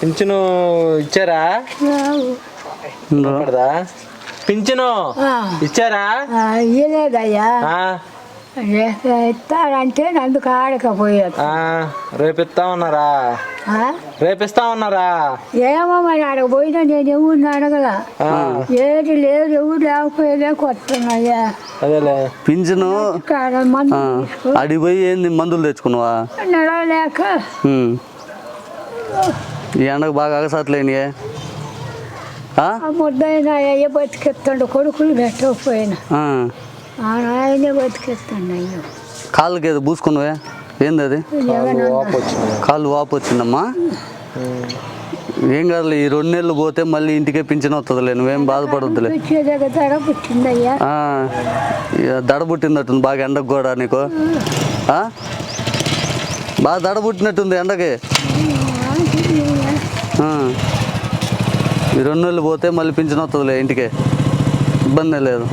పింఛను ఇచ్చారా? పడదా పింఛను ఇచ్చారా? ఇయ్యలేదయ్యా. ఇస్తారంటే అందుకు ఆడకపోయారు ఆ, రేపు ఇస్తా ఉన్నారా? ఆ? రేపు ఇస్తా ఉన్నారా? ఏమో మరి ఆడకపోయినా నేను ఎవరిని అడగల? ఆ, ఏది లేదు ఎవరు లేకపోయేదే కొడుతున్నాయ్యా. అదేలే. పింఛను ఆ, తీసుకో అడిగి పోయి ఏంది మందులు తెచ్చుకున్నావా? నడవలేక. ఈ ఎండకు బాగా అగసాట్లేనియే ఆ? ఆ ముద్దైన అయ్య బతికిస్తాడు కొడుకులు పెట్టకపోయినా. ఆ. ఆ నాయనే బతికిస్తాడు అయ్యో. కాళ్ళకి ఏదో పూసుకున్నావే? ఏంది అది కాళ్ళు వాపు వచ్చిందమ్మా ఏం కాదులే ఈ రెండు నెలలు పోతే మళ్ళీ ఇంటికే పింఛన్ వస్తుందిలే నువ్వేం బాధపడొద్దులే. దడ పుట్టినట్టుంది బాగా ఎండకు కూడా నీకు. ఆ? బాగా దడ పుట్టినట్టుంది ఎండకి. ఈ రెండు నెలలు పోతే మళ్ళీ పింఛన్ వస్తుందిలే ఇంటికి. ఇబ్బంది లేదు